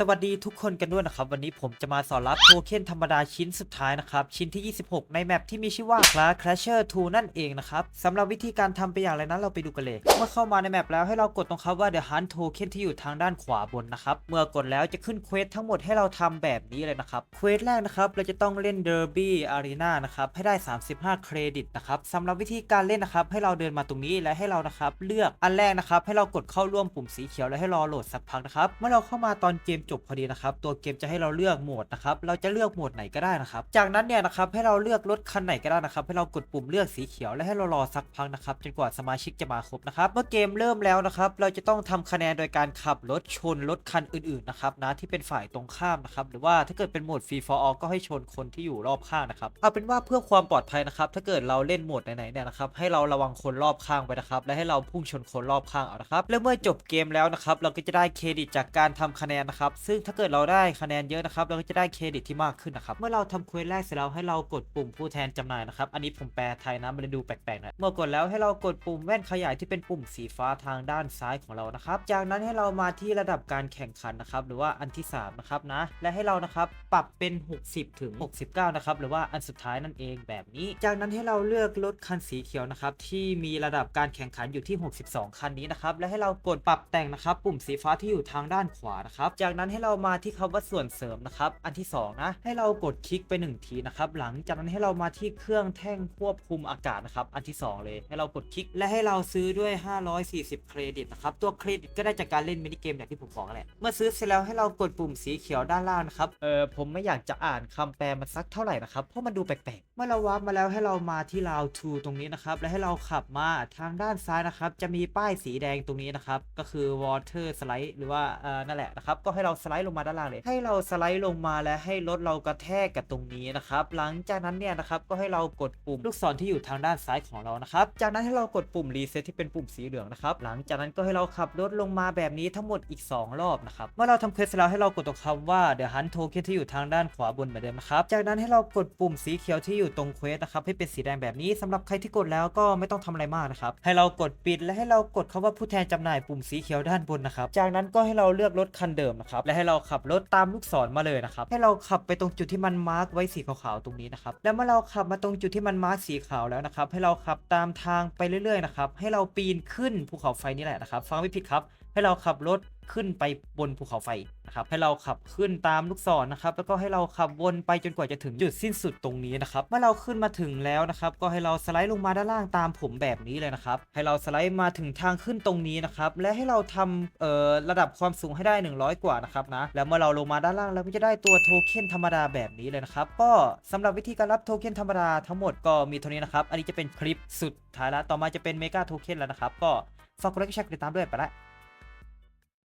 สวัสดีทุกคนกันด้วยนะครับ วันนี้ผมจะมาสอนรับโทเค็นธรรมดาชิ้นสุดท้ายนะครับ ชิ้นที่ 26 ในแมปที่มีชื่อว่า Class Crasher 2 นั่นเองนะครับสำหรับวิธีการทำเป็นอย่างไรนั้นเราไปดูกันเลย เมื่อเข้ามาในแมปแล้วให้เรากดตรงคำว่า The Hunt Token ที่อยู่ทางด้านขวาบนนะครับ เมื่อกดแล้วจะขึ้นเควสทั้งหมดให้เราทำแบบนี้เลยนะครับเควสแรกนะครับเราจะต้องเล่น Derby Arena นะครับให้ได้ 35 เครดิตนะครับสำหรับวิธีการเล่นนะครับให้เราเดินมาตรงนี้และให้เรานะครับเลือกอันแรกนะครับให้เรากดเข้าร่วมปุ่มสีเขียวและให้รอโหลดสักพักนะครับเมื่อเราเข้ามาตอนเกมจบพอดีนะครับ ตัวเกมจะให้เราเลือกโหมดนะครับ เราจะเลือกโหมดไหนก็ได้นะครับ จากนั้นเนี่ยนะครับให้เราเลือกรถคันไหนก็ได้นะครับ ให้เรากดปุ่มเลือกสีเขียวและให้เรารอสักพักนะครับจนกว่าสมาชิกจะมาครบนะครับ เมื่อเกมเริ่มแล้วนะครับ เราจะต้องทำคะแนนโดยการขับรถชนรถคันอื่นๆนะครับนะที่เป็นฝ่ายตรงข้ามนะครับหรือว่าถ้าเกิดเป็นโหมดฟรีฟอร์อก็ให้ชนคนที่อยู่รอบข้างนะครับเอาเป็นว่าเพื่อความปลอดภัยนะครับ ถ้าเกิดเราเล่นโหมดไหนๆเนี่ยนะครับ ให้เราระวังคนรอบข้างไปนะครับ และให้เราพุ่งชนคนรอบข้างเอานะครับและเมื่อจบเกมแล้วนะครับ เราก็จะได้เครดิตจากการทำคะแนนนะครับซึ่งถ้าเกิดเราได้คะแนนเยอะนะครับเราก็จะได้เครดิตที่มากขึ้นนะครับเมื่อเราทำเควสแรกเสร็จแล้วให้เรากดปุ่มผู้แทนจำหน่ายนะครับอันนี้ผมแปลไทยนะมันเลยดูแปลกๆนะเมื่อกดแล้วให้เรากดปุ่มแว่นขยายที่เป็นปุ่มสีฟ้าทางด้านซ้ายของเรานะครับจากนั้นให้เรามาที่ระดับการแข่งขันนะครับหรือว่าอันที่สามนะครับนะและให้เรานะครับปรับเป็น 60 ถึง 69 นะครับหรือว่าอันสุดท้ายนั่นเองแบบนี้ จากนั้นให้เราเลือกรถคันสีเขียวนะครับที่มีระดับการแข่งขันอยู่ที่ 62 คันนี้นะครับและให้เรากดปรับแต่งนะครับปุ่มสีฟ้าที่อยู่ทางด้านขวานะครับจากนั้นให้เรามาที่คำว่าส่วนเสริมนะครับ อันที่สองนะ ให้เรากดคลิกไปหนึ่งทีนะครับ หลังจากนั้นให้เรามาที่เครื่องแท่งควบคุมอากาศนะครับ อันที่สองเลย ให้เรากดคลิก และให้เราซื้อด้วย 540 เครดิตนะครับ ตัวเครดิตก็ได้จากการเล่นมินิเกมอย่างที่ผมบอกแหละ เมื่อซื้อเสร็จแล้วให้เรากดปุ่มสีเขียวด้านล่างนะครับ เออผมไม่อยากจะอ่านคำแปลมันสักเท่าไหร่นะครับ เพราะมันดูแปลกๆ เมื่อเราวาร์ปมาแล้วให้เรามาที่ราวทูตรงนี้นะครับ และให้เราขับมาทางด้านซ้ายนะครับ จะมีป้ายสีแดงตรงนี้นะครับ ก็คือ water slide หรือว่า เออนั่นแหละนะครับ ก็ให้เราสไลด์ลงมาด้านล่างเลย ให้เราสไลด์ลงมาและให้รถเรากระแทกกับตรงนี้นะครับ หลังจากนั้นเนี่ยนะครับก็ให้เรากดปุ่มลูกศรที่อยู่ทางด้านซ้ายของเรานะครับ จากนั้นให้เรากดปุ่มรีเซ็ตที่เป็นปุ่มสีเหลืองนะครับ หลังจากนั้นก็ให้เราขับรถลงมาแบบนี้ทั้งหมดอีก 2 รอบนะครับเมื่อเราทำเควสแล้วให้เรากดตรงคำว่า The Hunt Token ที่อยู่ทางด้านขวาบนเหมือนเดิมนะครับ จากนั้นให้เรากดปุ่มสีเขียวที่อยู่ตรงเควสนะครับให้เป็นสีแดงแบบนี้สำหรับใครที่กดแล้วก็ไม่ต้องทำอะไรมากนะครับให้เรากดปิดและให้เรากดคำว่าผู้แทนจำหน่ายปุ่มสีเขียวด้านบนนะครับจากนั้นก็ให้เราเลือกรถคันเดิมนะครับและให้เราขับรถตามลูกศรมาเลยนะครับให้เราขับไปตรงจุดที่มันมาร์กไว้สีขาวๆตรงนี้นะครับแล้วเมื่อเราขับมาตรงจุดที่มันมาร์กสีขาวแล้วนะครับให้เราขับตามทางไปเรื่อยๆนะครับให้เราปีนขึ้นภูเขาไฟนี่แหละนะครับฟังไม่ผิดครับ ให้เราขับรถขึ้นไปบนภูเขาไฟนะครับให้เราขับขึ้นตามลูกศรนะครับแล้วก็ให้เราขับวนไปจนกว่าจะถึงจุดสิ้นสุดตรงนี้นะครับเมื่อเราขึ้นมาถึงแล้วนะครับก็ให้เราสไลด์ลงมาด้านล่างตามผมแบบนี้เลยนะครับให้เราสไลด์มาถึงทางขึ้นตรงนี้นะครับและให้เราทำเอ่อระดับความสูงให้ได้ 100 กว่านะครับนะแล้วเมื่อเราลงมาด้านล่างเราก็จะได้ตัวโทเค็นธรรมดาแบบนี้เลยนะครับก็สำหรับวิธีการรับโทเค็นธรรมดาทั้งหมดก็มีเท่านี้นะครับอันนี้จะเป็นคลิปสุดท้ายแล้วต่อมาจะเป็นเมกาโทเค็นแล้วนะครับก็ฝากกดไลค์แชร์ติดตามด้วยไปละ